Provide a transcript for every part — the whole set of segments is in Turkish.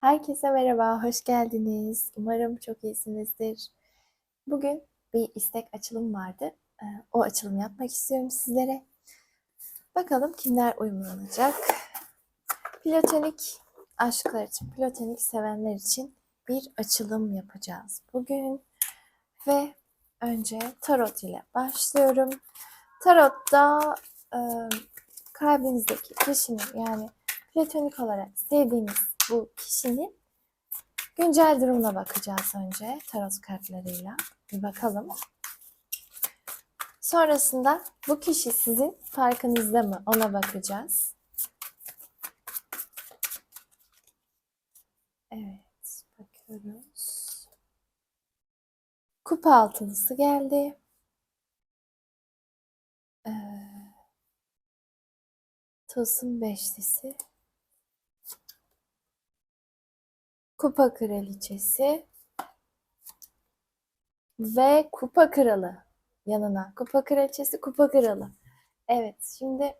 Herkese merhaba, hoş geldiniz. Umarım çok iyisinizdir. Bugün bir istek açılım vardı. Ee, O açılımı yapmak istiyorum sizlere. Bakalım kimler uyumlanacak. Platonik aşklar için, platonik sevenler için bir açılım yapacağız bugün. Ve önce tarot ile başlıyorum. Tarotta e, kalbinizdeki kişinin yani platonik olarak sevdiğiniz bu kişinin güncel durumuna bakacağız önce tarot kartlarıyla. Bir bakalım. Sonrasında bu kişi sizin farkınızda mı ona bakacağız. Evet, bakıyoruz. Kupa altılısı geldi. Ee, Tılsım beşlisi. Kupa kraliçesi. Ve kupa kralı yanına. Kupa kraliçesi, kupa kralı. Evet, şimdi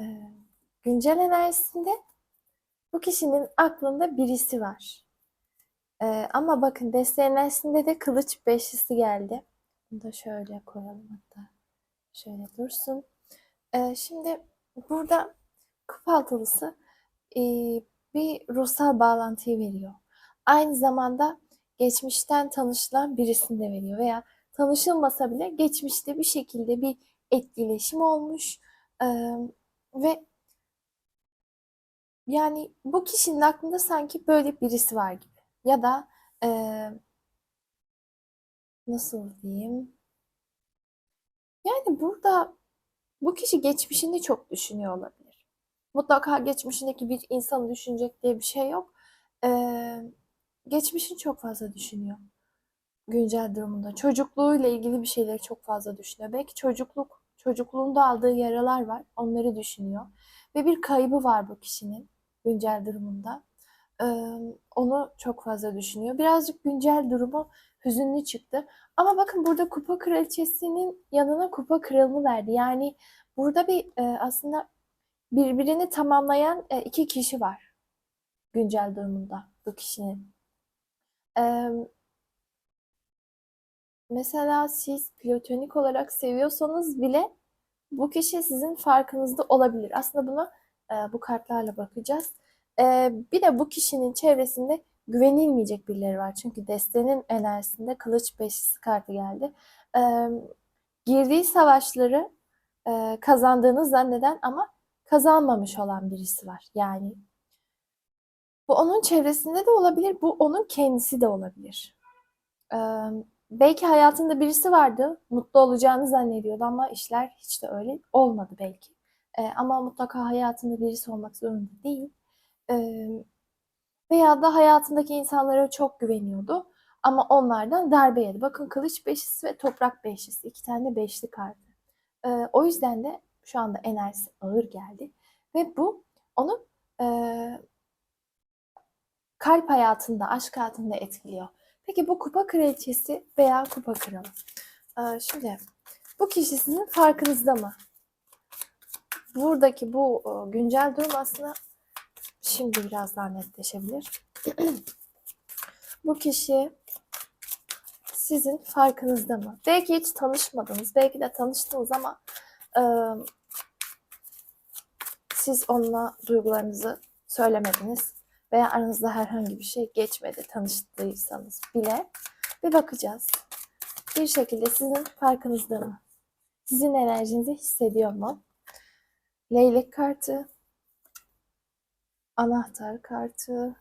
e, güncel enerjisinde bu kişinin aklında birisi var. E, ama bakın deste enerjisinde de kılıç beşlisi geldi. Bunu da şöyle koyalım hatta. Şöyle dursun. E, şimdi burada kupa altılısı e, bir ruhsal bağlantıyı veriyor. Aynı zamanda geçmişten tanışılan birisini de veriyor veya tanışılmasa bile geçmişte bir şekilde bir etkileşim olmuş e, ve yani bu kişinin aklında sanki böyle birisi var gibi ya da e, nasıl diyeyim yani burada bu kişi geçmişini çok düşünüyor olabilir. Mutlaka geçmişindeki bir insanı düşünecek diye bir şey yok. Ee, geçmişini çok fazla düşünüyor. Güncel durumunda. Çocukluğuyla ilgili bir şeyleri çok fazla düşünüyor. Belki çocukluk, çocukluğunda aldığı yaralar var. Onları düşünüyor. Ve bir kaybı var bu kişinin güncel durumunda. Onu çok fazla düşünüyor. Birazcık güncel durumu hüzünlü çıktı. Ama bakın burada kupa kraliçesinin yanına kupa kralını verdi. Yani burada bir aslında birbirini tamamlayan iki kişi var güncel durumunda bu kişinin. Mesela siz platonik olarak seviyorsanız bile bu kişi sizin farkınızda olabilir. Aslında buna bu kartlarla bakacağız. E, bir de bu kişinin çevresinde güvenilmeyecek birileri var. Çünkü destenin enerjisinde kılıç beşlisi kartı geldi. E, girdiği savaşları e, kazandığını zanneden ama kazanmamış olan birisi var. Yani bu onun çevresinde de olabilir, bu onun kendisi de olabilir. Ee, belki hayatında birisi vardı, mutlu olacağını zannediyordu ama işler hiç de öyle olmadı belki. Ee, ama mutlaka hayatında birisi olmak zorunda değil. Veya da hayatındaki insanlara çok güveniyordu ama onlardan darbe yedi. Bakın kılıç beşlisi ve toprak beşlisi, iki tane beşli kartı. O yüzden de şu anda enerjisi ağır geldi ve bu onu kalp hayatında, aşk hayatında etkiliyor. Peki bu kupa kraliçesi veya kupa kralı. Ee, şimdi bu kişi sizin farkınızda mı? Buradaki bu güncel durum aslında şimdi biraz daha netleşebilir. bu kişi sizin farkınızda mı? Belki hiç tanışmadınız, belki de tanıştınız ama e, siz onunla duygularınızı söylemediniz veya aranızda herhangi bir şey geçmedi tanıştıysanız bile bir bakacağız. Bir şekilde sizin farkınızda mı? Sizin enerjinizi hissediyor mu? Leylek kartı, anahtar kartı.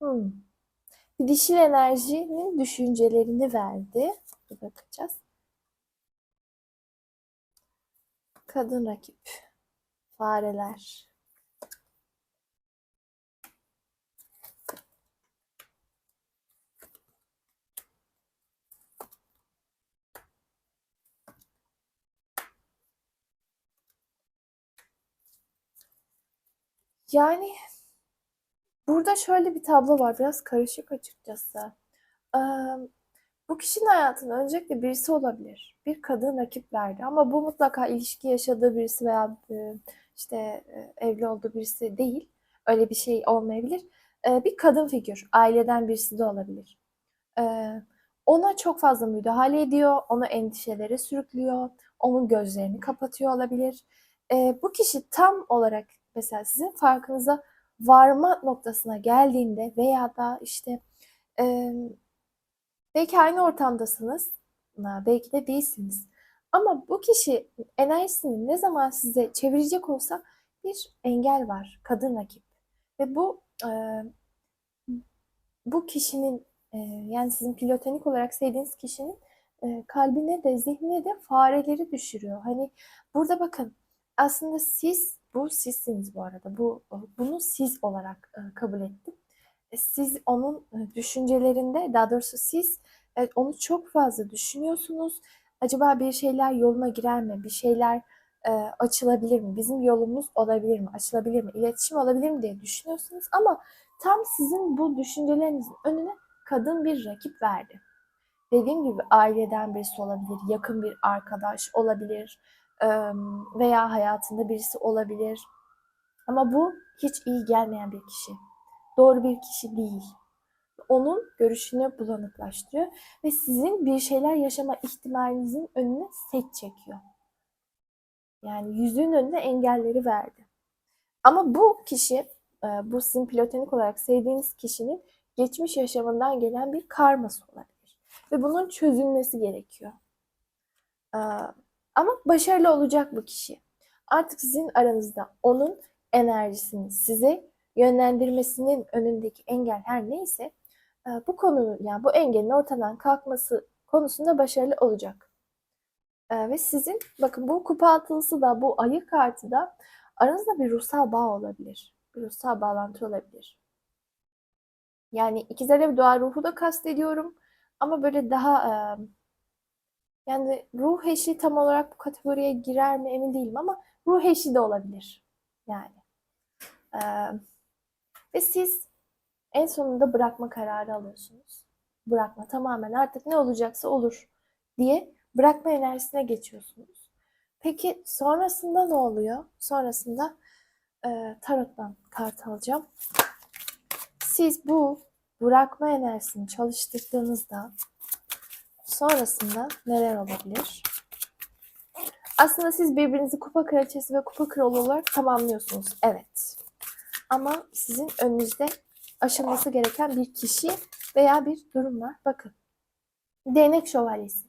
Hmm. Bir dişil enerjinin düşüncelerini verdi. Bir bakacağız. Kadın rakip. Fareler. Yani burada şöyle bir tablo var. Biraz karışık açıkçası. Bu kişinin hayatında öncelikle birisi olabilir. Bir kadın rakip verdi ama bu mutlaka ilişki yaşadığı birisi veya işte evli olduğu birisi değil. Öyle bir şey olmayabilir. Bir kadın figür, aileden birisi de olabilir. Ona çok fazla müdahale ediyor, onu endişelere sürüklüyor, onun gözlerini kapatıyor olabilir. Bu kişi tam olarak mesela sizin farkınıza varma noktasına geldiğinde veya da işte e, belki aynı ortamdasınız, belki de değilsiniz. Ama bu kişi enerjisini ne zaman size çevirecek olsa bir engel var, kadın rakip. Ve bu e, bu kişinin e, yani sizin platonik olarak sevdiğiniz kişinin e, kalbine de zihnine de fareleri düşürüyor. Hani burada bakın aslında siz bu sizsiniz bu arada. Bu bunu siz olarak e, kabul ettim. E, Siz onun e, düşüncelerinde daha doğrusu siz onu çok fazla düşünüyorsunuz. Acaba bir şeyler yoluna girer mi? Bir şeyler açılabilir mi? Bizim yolumuz olabilir mi? Açılabilir mi? İletişim olabilir mi diye düşünüyorsunuz ama tam sizin bu düşüncelerinizin önüne kadın bir rakip verdi. Dediğim gibi aileden birisi olabilir, yakın bir arkadaş olabilir veya hayatında birisi olabilir. Ama bu hiç iyi gelmeyen bir kişi. Doğru bir kişi değil. Onun görüşünü bulanıklaştırıyor ve sizin bir şeyler yaşama ihtimalinizin önüne set çekiyor. Yani yüzün önüne engelleri verdi. Ama bu kişi, e, bu sizin platonik olarak sevdiğiniz kişinin geçmiş yaşamından gelen bir karması olabilir. Ve bunun çözülmesi gerekiyor. Ama başarılı olacak bu kişi. Artık sizin aranızda onun enerjisini size yönlendirmesinin önündeki engel her neyse e, bu konunun yani bu engelin ortadan kalkması konusunda başarılı olacak. E, Ve sizin bakın bu kupa altılısı da bu ayı kartı da aranızda bir ruhsal bağ olabilir. Bir ruhsal bağlantı olabilir. Yani ikizlere bir dua ruhu da kastediyorum. Ama böyle daha e, yani ruh eşi tam olarak bu kategoriye girer mi emin değilim ama ruh eşi de olabilir. Yani. E, ve siz en sonunda bırakma kararı alıyorsunuz. Bırakma tamamen artık ne olacaksa olur diye bırakma enerjisine geçiyorsunuz. Peki sonrasında ne oluyor? Sonrasında e, tarottan kart alacağım. Siz bu bırakma enerjisini çalıştırdığınızda sonrasında neler olabilir? Aslında siz birbirinizi kupa kraliçesi ve kupa kralı olarak tamamlıyorsunuz. Evet. Ama sizin önünüzde aşılması gereken bir kişi veya bir durum var. Bakın. Değnek şövalyesi.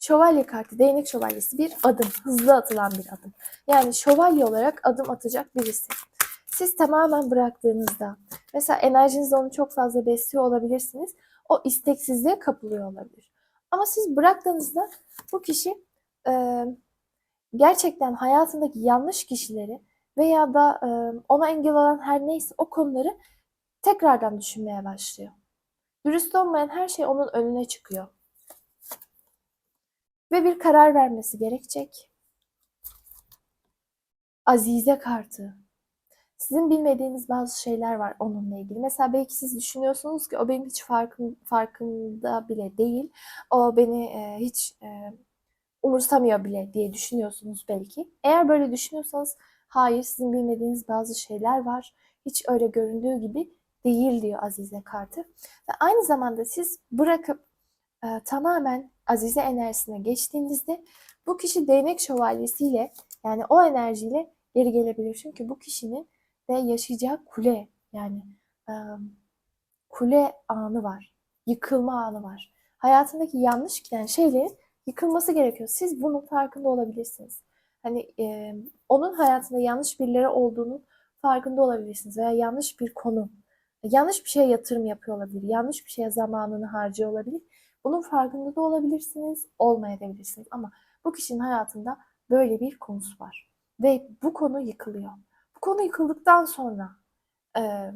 Şövalye kartı, değnek şövalyesi bir adım, hızlı atılan bir adım. Yani şövalye olarak adım atacak birisi. Siz tamamen bıraktığınızda, mesela enerjinizde onu çok fazla besliyor olabilirsiniz. O isteksizliğe kapılıyor olabilir. Ama siz bıraktığınızda bu kişi e, gerçekten hayatındaki yanlış kişileri veya da e, ona engel olan her neyse o konuları tekrardan düşünmeye başlıyor. Dürüst olmayan her şey onun önüne çıkıyor. Ve bir karar vermesi gerekecek. Azize kartı. Sizin bilmediğiniz bazı şeyler var onunla ilgili. Mesela belki siz düşünüyorsunuz ki o benim hiç farkım, farkında bile değil. O beni e, hiç e, umursamıyor bile diye düşünüyorsunuz belki. Eğer böyle düşünüyorsanız hayır sizin bilmediğiniz bazı şeyler var. Hiç öyle göründüğü gibi değil diyor Azize kartı. Ve aynı zamanda siz bırakıp e, tamamen Azize enerjisine geçtiğinizde bu kişi değnek şövalyesiyle yani o enerjiyle geri gelebilir. Çünkü bu kişinin de yaşayacağı kule yani e, kule anı var. Yıkılma anı var. Hayatındaki yanlış giden şeylerin yıkılması gerekiyor. Siz bunun farkında olabilirsiniz. Hani e, onun hayatında yanlış birileri olduğunun farkında olabilirsiniz veya yanlış bir konu, yanlış bir şeye yatırım yapıyor olabilir, yanlış bir şeye zamanını harcıyor olabilir. Bunun farkında da olabilirsiniz, olmayabilirsiniz ama bu kişinin hayatında böyle bir konusu var ve bu konu yıkılıyor. Konu yıkıldıktan sonra e,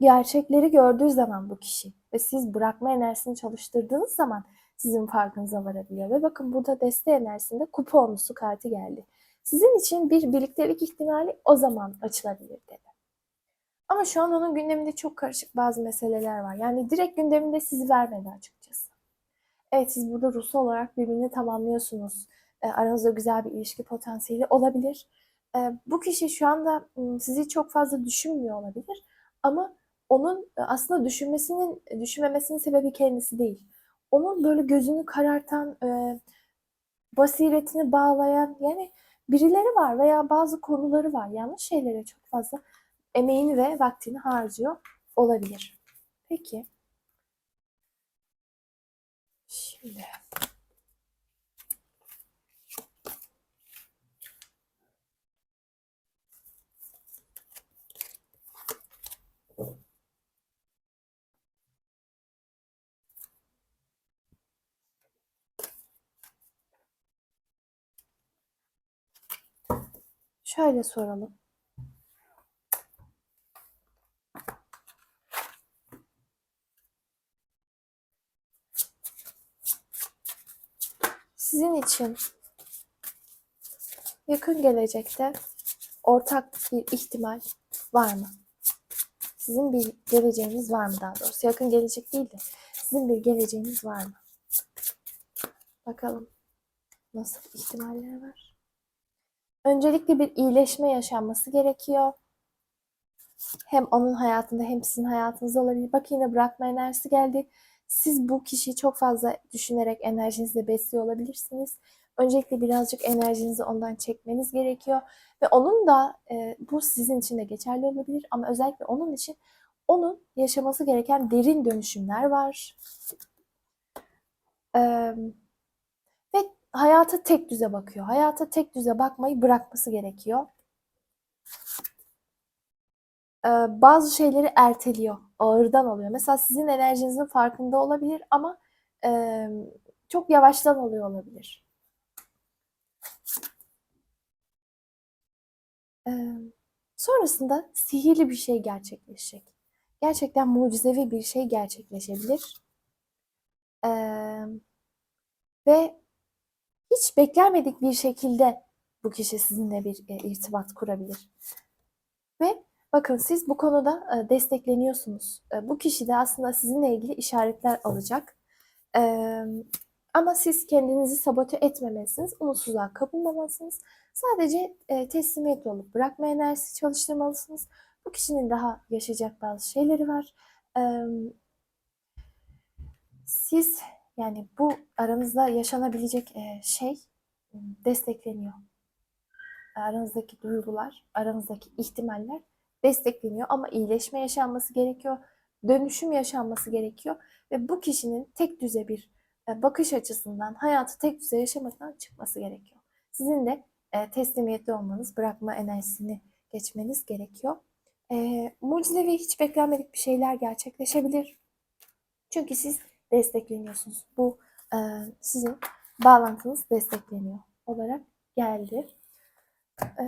gerçekleri gördüğü zaman bu kişi ve siz bırakma enerjisini çalıştırdığınız zaman sizin farkınıza varabiliyor. Ve bakın burada deste enerjisinde kupa onlusu kartı geldi. Sizin için bir birliktelik ihtimali o zaman açılabilir dedi. Ama şu an onun gündeminde çok karışık bazı meseleler var. Yani direkt gündeminde sizi vermedi açıkçası. Evet siz burada ruhsal olarak birbirini tamamlıyorsunuz. E, aranızda güzel bir ilişki potansiyeli olabilir. Bu kişi şu anda sizi çok fazla düşünmüyor olabilir. Ama onun aslında düşünmesinin, düşünmemesinin sebebi kendisi değil. Onun böyle gözünü karartan, basiretini bağlayan yani birileri var veya bazı konuları var. Yanlış şeylere çok fazla emeğini ve vaktini harcıyor olabilir. Peki. Şimdi. Şöyle soralım. Sizin için yakın gelecekte ortak bir ihtimal var mı? Sizin bir geleceğiniz var mı daha doğrusu? Yakın gelecek değil de sizin bir geleceğiniz var mı? Bakalım nasıl ihtimaller var. Öncelikle bir iyileşme yaşanması gerekiyor. Hem onun hayatında hem sizin hayatınızda olabilir. Bak yine bırakma enerjisi geldi. Siz bu kişiyi çok fazla düşünerek enerjinizi besliyor olabilirsiniz. Öncelikle birazcık enerjinizi ondan çekmeniz gerekiyor. Ve onun da e, bu sizin için de geçerli olabilir ama özellikle onun için onun yaşaması gereken derin dönüşümler var. Ee, hayata tek düze bakıyor. Hayata tek düze bakmayı bırakması gerekiyor. Ee, bazı şeyleri erteliyor, ağırdan alıyor. Mesela sizin enerjinizin farkında olabilir ama e, çok yavaştan oluyor olabilir. Ee, sonrasında sihirli bir şey gerçekleşecek. Gerçekten mucizevi bir şey gerçekleşebilir. Ee, ve hiç beklenmedik bir şekilde bu kişi sizinle bir e, irtibat kurabilir. Ve bakın siz bu konuda e, destekleniyorsunuz. E, bu kişi de aslında sizinle ilgili işaretler alacak. Ama siz kendinizi sabote etmemelisiniz, umutsuzluğa kapılmamalısınız. Sadece teslimiyetli olup bırakma enerjisi çalıştırmalısınız. Bu kişinin daha yaşayacak bazı şeyleri var. Siz yani bu aranızda yaşanabilecek e, şey destekleniyor. Aranızdaki duygular, aranızdaki ihtimaller destekleniyor ama iyileşme yaşanması gerekiyor. Dönüşüm yaşanması gerekiyor ve bu kişinin tek düze bir e, bakış açısından hayatı tek düze yaşamaktan çıkması gerekiyor. Sizin de e, teslimiyetli olmanız, bırakma enerjisini geçmeniz gerekiyor. E, mucizevi hiç beklenmedik bir şeyler gerçekleşebilir. Çünkü siz destekleniyorsunuz. Bu e, sizin bağlantınız destekleniyor olarak geldi. E,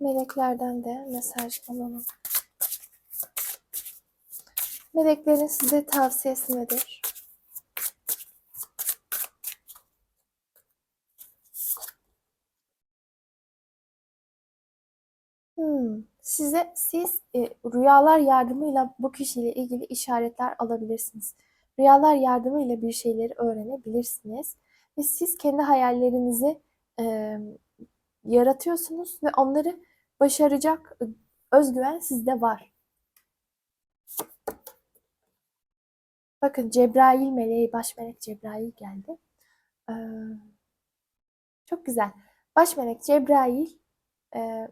meleklerden de mesaj alalım. Meleklerin size tavsiyesi nedir? Hmm, size siz e, rüyalar yardımıyla bu kişiyle ilgili işaretler alabilirsiniz. Rüyalar yardımıyla bir şeyleri öğrenebilirsiniz ve siz kendi hayallerinizi e, yaratıyorsunuz ve onları başaracak özgüven sizde var. Bakın Cebrail meleği, baş melek Cebrail geldi. Ee, çok güzel. Baş melek Cebrail e,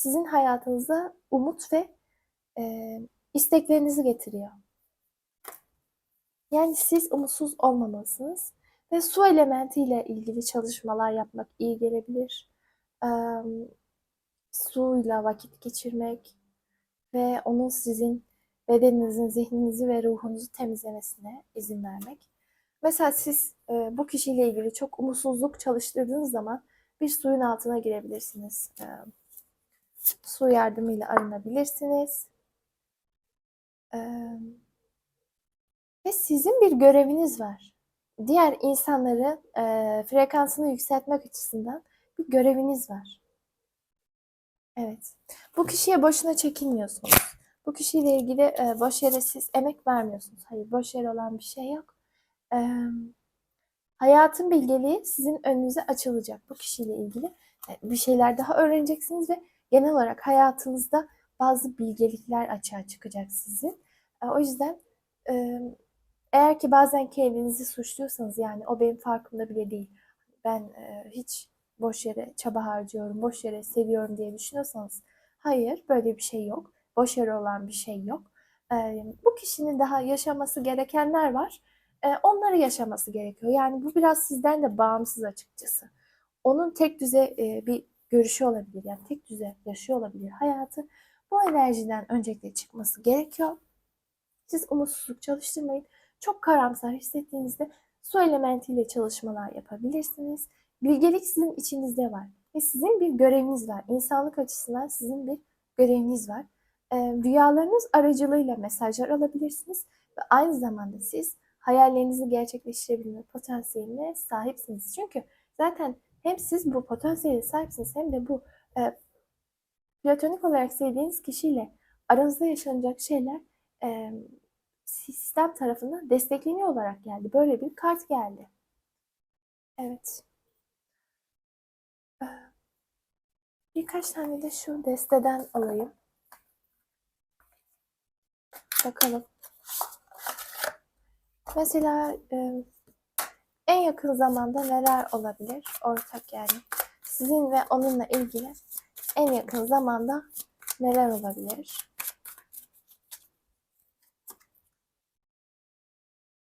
sizin hayatınıza umut ve e, isteklerinizi getiriyor. Yani siz umutsuz olmamalısınız ve su elementiyle ilgili çalışmalar yapmak iyi gelebilir. Ee, suyla vakit geçirmek ve onun sizin bedeninizin, zihninizi ve ruhunuzu temizlemesine izin vermek. Mesela siz e, bu kişiyle ilgili çok umutsuzluk çalıştırdığınız zaman bir suyun altına girebilirsiniz. E, su yardımıyla arınabilirsiniz. Ve sizin bir göreviniz var. Diğer insanların e, frekansını yükseltmek açısından bir göreviniz var. Evet. Bu kişiye boşuna çekilmiyorsunuz. Bu kişiyle ilgili e, boş yere siz emek vermiyorsunuz. Hayır, boş yere olan bir şey yok. E, hayatın bilgeliği sizin önünüze açılacak bu kişiyle ilgili. E, bir şeyler daha öğreneceksiniz ve genel olarak hayatınızda bazı bilgelikler açığa çıkacak sizin. E, o yüzden eğer ki bazen kendinizi suçluyorsanız yani o benim farkımda bile değil. Ben e, hiç boş yere çaba harcıyorum, boş yere seviyorum diye düşünüyorsanız hayır böyle bir şey yok. Boş yere olan bir şey yok. Bu kişinin daha yaşaması gerekenler var. E, onları yaşaması gerekiyor. Yani bu biraz sizden de bağımsız açıkçası. Onun tek düze bir görüşü olabilir. Yani tek düze yaşıyor olabilir hayatı. Bu enerjiden öncelikle çıkması gerekiyor. Siz umutsuzluk çalıştırmayın. Çok karamsar hissettiğinizde su elementiyle çalışmalar yapabilirsiniz. Bilgelik sizin içinizde var. Ve sizin bir göreviniz var. İnsanlık açısından sizin bir göreviniz var. E, rüyalarınız aracılığıyla mesajlar alabilirsiniz. Ve aynı zamanda siz hayallerinizi gerçekleştirebilme potansiyeline sahipsiniz. Çünkü zaten hem siz bu potansiyele sahipsiniz hem de bu e, platonik olarak sevdiğiniz kişiyle aranızda yaşanacak şeyler e, sistem tarafından destekleniyor olarak geldi. Böyle bir kart geldi. Evet. Ee, Birkaç tane de şu desteden alayım. Bakalım. Mesela e, en yakın zamanda neler olabilir? Ortak yani. Sizin ve onunla ilgili en yakın zamanda neler olabilir?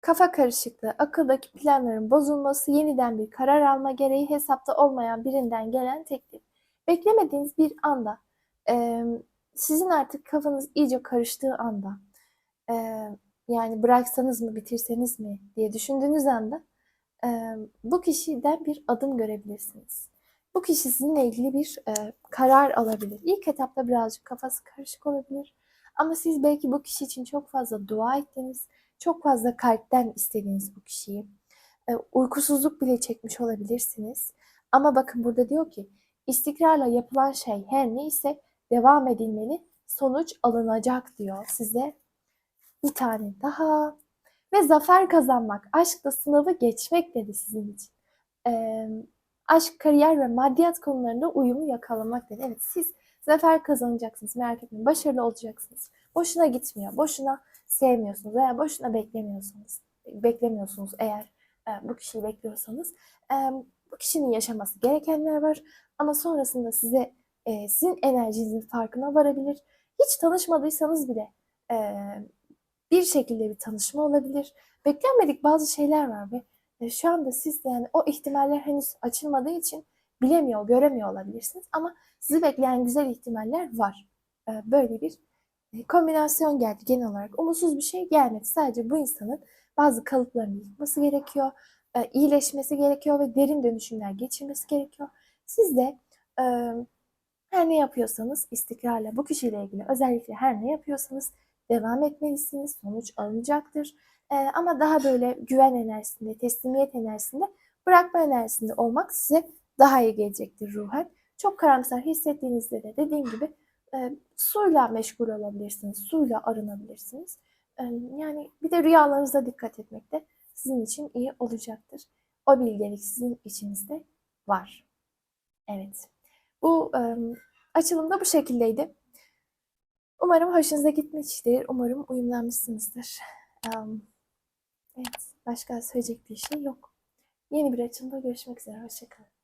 Kafa karışıklığı, akıldaki planların bozulması, yeniden bir karar alma gereği hesapta olmayan birinden gelen teklif. Beklemediğiniz bir anda, sizin artık kafanız iyice karıştığı anda, yani bıraksanız mı, bitirseniz mi diye düşündüğünüz anda bu kişiden bir adım görebilirsiniz. Bu kişi sizinle ilgili bir karar alabilir. İlk etapta birazcık kafası karışık olabilir. Ama siz belki bu kişi için çok fazla dua ettiniz çok fazla kalpten istediğiniz bu kişiyi. Uykusuzluk bile çekmiş olabilirsiniz. Ama bakın burada diyor ki istikrarla yapılan şey her neyse devam edilmeli, sonuç alınacak diyor size. Bir tane daha. Ve zafer kazanmak, aşkta sınavı geçmek dedi sizin için. E, aşk, kariyer ve maddiyat konularında uyumu yakalamak dedi. Evet siz zafer kazanacaksınız merak etmeyin. Başarılı olacaksınız. Boşuna gitmiyor. Boşuna sevmiyorsunuz veya boşuna beklemiyorsunuz. Beklemiyorsunuz eğer e, bu kişiyi bekliyorsanız. E, bu kişinin yaşaması gerekenler var ama sonrasında size e, sizin enerjinizin farkına varabilir. Hiç tanışmadıysanız bile e, bir şekilde bir tanışma olabilir. Beklenmedik bazı şeyler var ve e, şu anda siz yani o ihtimaller henüz açılmadığı için bilemiyor, göremiyor olabilirsiniz. Ama sizi bekleyen güzel ihtimaller var. E, böyle bir e, kombinasyon geldi genel olarak. Umutsuz bir şey gelmedi. Sadece bu insanın bazı kalıplarını yıkması gerekiyor, iyileşmesi gerekiyor ve derin dönüşümler geçirmesi gerekiyor. Siz de her ne yapıyorsanız istikrarla bu kişiyle ilgili özellikle her ne yapıyorsanız devam etmelisiniz. Sonuç alınacaktır. ama daha böyle güven enerjisinde, teslimiyet enerjisinde, bırakma enerjisinde olmak size daha iyi gelecektir ruhen. Çok karamsar hissettiğinizde de dediğim gibi e, suyla meşgul olabilirsiniz, suyla arınabilirsiniz. E, yani bir de rüyalarınıza dikkat etmek de sizin için iyi olacaktır. O bilgelik sizin içinizde var. Evet. Bu e, açılım da bu şekildeydi. Umarım hoşunuza gitmiştir. Umarım uyumlanmışsınızdır. Um, evet. Başka söyleyecek bir şey yok. Yeni bir açılımda görüşmek üzere. Hoşçakalın.